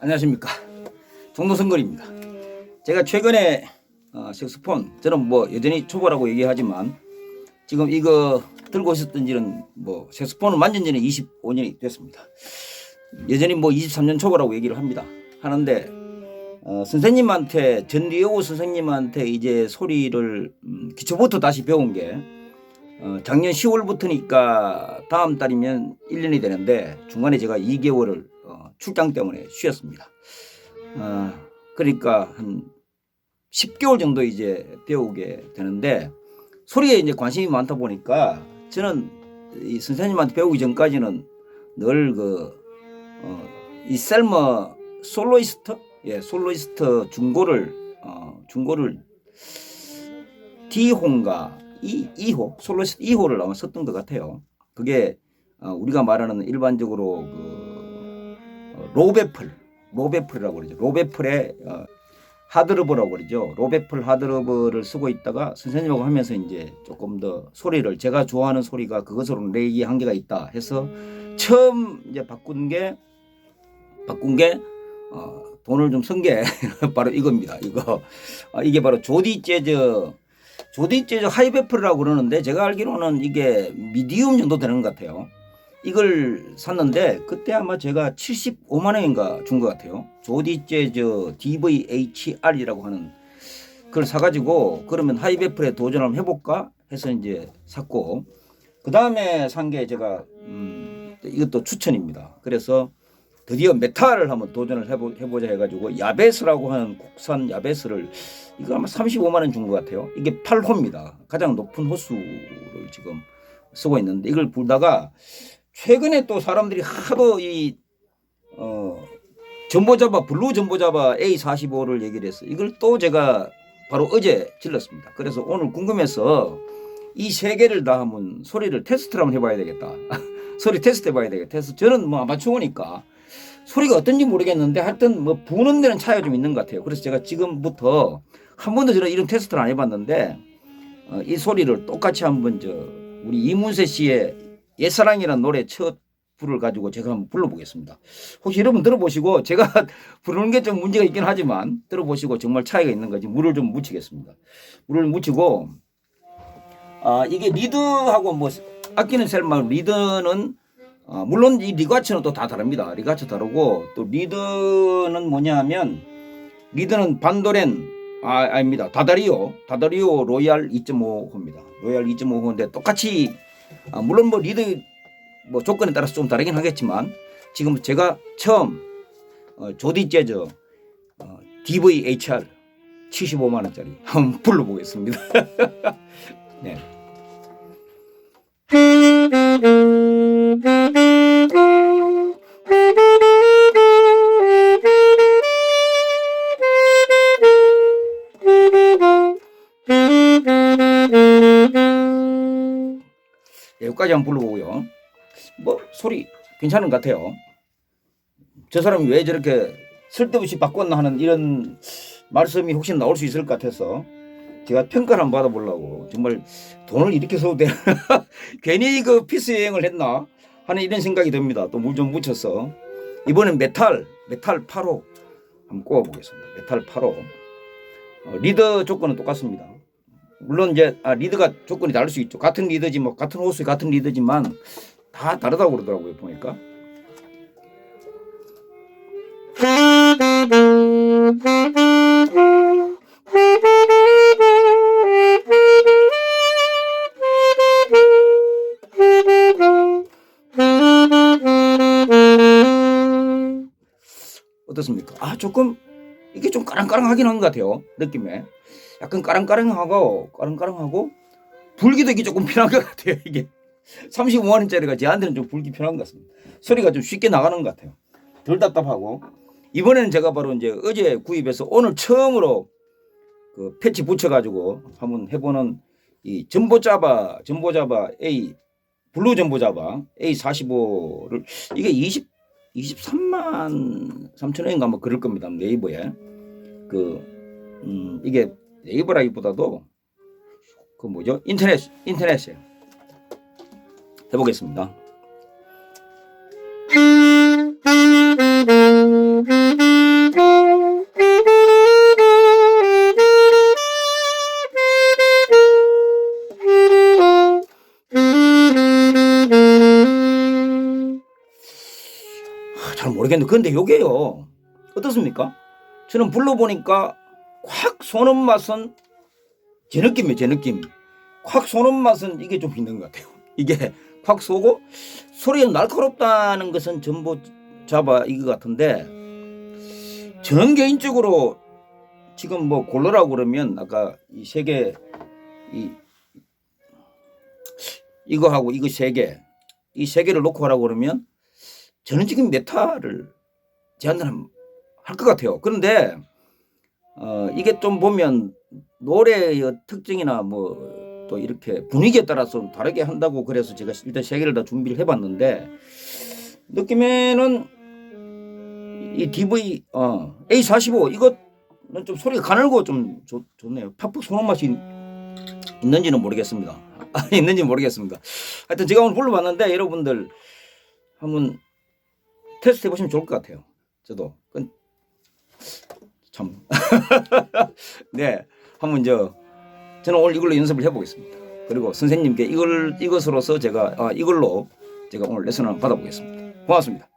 안녕하십니까. 종로선거리입니다. 제가 최근에 어, 색스폰 저는 뭐 여전히 초보라고 얘기하지만 지금 이거 들고 있었던 지는 뭐 색스폰을 만진 지는 25년이 됐습니다. 여전히 뭐 23년 초보라고 얘기를 합니다. 하는데 어, 선생님한테 전리호 선생님한테 이제 소리를 음, 기초부터 다시 배운 게 어, 작년 10월부터니까 다음 달이면 1년이 되는데 중간에 제가 2개월을 어, 출장 때문에 쉬었습니다. 어, 그러니까 한 10개월 정도 이제 배우게 되는데 소리에 이제 관심이 많다 보니까 저는 이 선생님한테 배우기 전까지는 늘 그, 어, 이 셀머 솔로이스트? 예, 솔로이스트 중고를, 어, 중고를 D호인가 이 2호 솔로시트 2호를 아마 썼던 것 같아요. 그게 어, 우리가 말하는 일반적으로 그 어, 로베플 로베플이라고 그러죠. 로베플의 어, 하드러브라고 그러죠. 로베플 하드러브를 쓰고 있다가 선생님하고 하면서 이제 조금 더 소리를 제가 좋아하는 소리가 그것으로 내기 한계가 있다 해서 처음 이제 바꾼 게 바꾼 게 어, 돈을 좀 쓴 게 바로 이겁니다. 이거 아, 이게 바로 조디 재즈 조디 재즈 하이베플이라고 그러는데 제가 알기로는 이게 미디움 정도 되는 것 같아요. 이걸 샀는데 그때 아마 제가 75만 원인가 준 것 같아요. 조디 재즈 DVHR이라고 하는 그걸 사가지고 그러면 하이베플에 도전을 한번 해볼까 해서 이제 샀고 그 다음에 산 게 제가 음, 이것도 추천입니다. 그래서 드디어 메탈을 한번 도전을 해보, 해보자 해가지고 야베스라고 하는 국산 야베스를 이거 아마 35만 원 준 것 같아요. 이게 8호입니다. 가장 높은 호수를 지금 쓰고 있는데 이걸 불다가 최근에 또 사람들이 하도 이 어, 전보잡아 블루 전보잡아 A45를 얘기를 했어요. 이걸 또 제가 바로 어제 질렀습니다. 그래서 오늘 궁금해서 이 세 개를 다 한번 소리를 테스트를 한번 해봐야 되겠다. 소리 테스트 해봐야 되겠다. 그래서 저는 뭐 아마추어니까 소리가 어떤지 모르겠는데 하여튼 뭐 부는 데는 차이가 좀 있는 것 같아요. 그래서 제가 지금부터 한 번도 저는 이런 테스트를 안 해봤는데 어, 이 소리를 똑같이 한번 저 우리 이문세 씨의 옛사랑이라는 노래 첫 불을 가지고 제가 한번 불러보겠습니다. 혹시 여러분 들어보시고 제가 부르는 게 좀 문제가 있긴 하지만 들어보시고 정말 차이가 있는 건지 물을 좀 묻히겠습니다. 물을 묻히고 아 이게 리드하고 뭐 아끼는 셀마 리드는 어, 물론 이 리과츠는 또 다 다릅니다. 리과츠 다르고 또 리드는 뭐냐하면 리드는 반도렌 아 아닙니다. 다다리오 다다리오 로얄 2.5호입니다. 로얄 2.5호인데 똑같이 아, 물론 뭐 리드 뭐 조건에 따라서 좀 다르긴 하겠지만 지금 제가 처음 어, 조디 재즈 어, DVHR 75만 원짜리 한번 불러보겠습니다. 네. 예, 여기까지 한번 불러보고요. 뭐 소리 괜찮은 것 같아요. 저 사람이 왜 저렇게 쓸데없이 바꿨나 하는 이런 말씀이 혹시 나올 수 있을 것 같아서 제가 평가를 한번 받아보려고 정말 돈을 이렇게 써도 되나 괜히 그 피스 여행을 했나 하는 이런 생각이 듭니다. 또 물 좀 묻혀서 이번엔 메탈 메탈 8호 한번 꼽아보겠습니다. 메탈 8호 어, 리더 조건은 똑같습니다. 물론 이제 아, 리드가 조건이 다를 수 있죠. 같은 리더지 뭐 같은 호수 같은 리더지만 다 다르다고 그러더라고요 보니까. 어떻습니까? 아 조금 이게 좀 까랑까랑하긴 한 것 같아요 느낌에. 약간 까랑까랑하고 까랑까랑하고 불기덕이 조금 편한 것 같아요 이게. 35만 원짜리가 제한테는 좀 불기 편한 것 같습니다. 소리가 좀 쉽게 나가는 것 같아요. 덜 답답하고. 이번에는 제가 바로 이제 어제 구입해서 오늘 처음으로 그 패치 붙여가지고 한번 해보는 이 전보자바 전보자바 A 블루 전보자바 A45를 이게 20 23만 3천 원인가 뭐 그럴 겁니다 네이버에 그 음, 이게 네이버라기보다도 그 뭐죠? 인터넷 인터넷에 해보겠습니다. 모르겠는데 근데 요게요. 어떻습니까? 저는 불러보니까 확 쏘는 맛은 제 느낌이에요 제 느낌. 확 쏘는 맛은 이게 좀 있는 것 같아요. 이게 확 쏘고 소리가 날카롭다는 것은 전부 잡아 이거 같은데 저는 개인적으로 지금 뭐 골라라고 그러면 아까 이 세 개 이 이거 하고 이거 세 개 이 세 개를 놓고 하라고 그러면 저는 지금 메타를 제안을 할 것 같아요. 그런데 어 이게 좀 보면 노래의 특징이나 뭐 또 이렇게 분위기에 따라서 다르게 한다고 그래서 제가 일단 세 개를 다 준비를 해봤는데 느낌에는 이 DV 어 A45 이거는 좀 소리가 가늘고 좀 좋, 좋네요. 팍팍 소는 맛이 있는지는 모르겠습니다. 아, 있는지 모르겠습니다. 하여튼 제가 오늘 불러봤는데 여러분들 한번 테스트 해보시면 좋을 것 같아요. 저도 참. 네, 한번 저 저는 오늘 이걸로 연습을 해보겠습니다. 그리고 선생님께 이걸 이것으로서 제가 아, 이걸로 제가 오늘 레슨을 받아보겠습니다. 고맙습니다.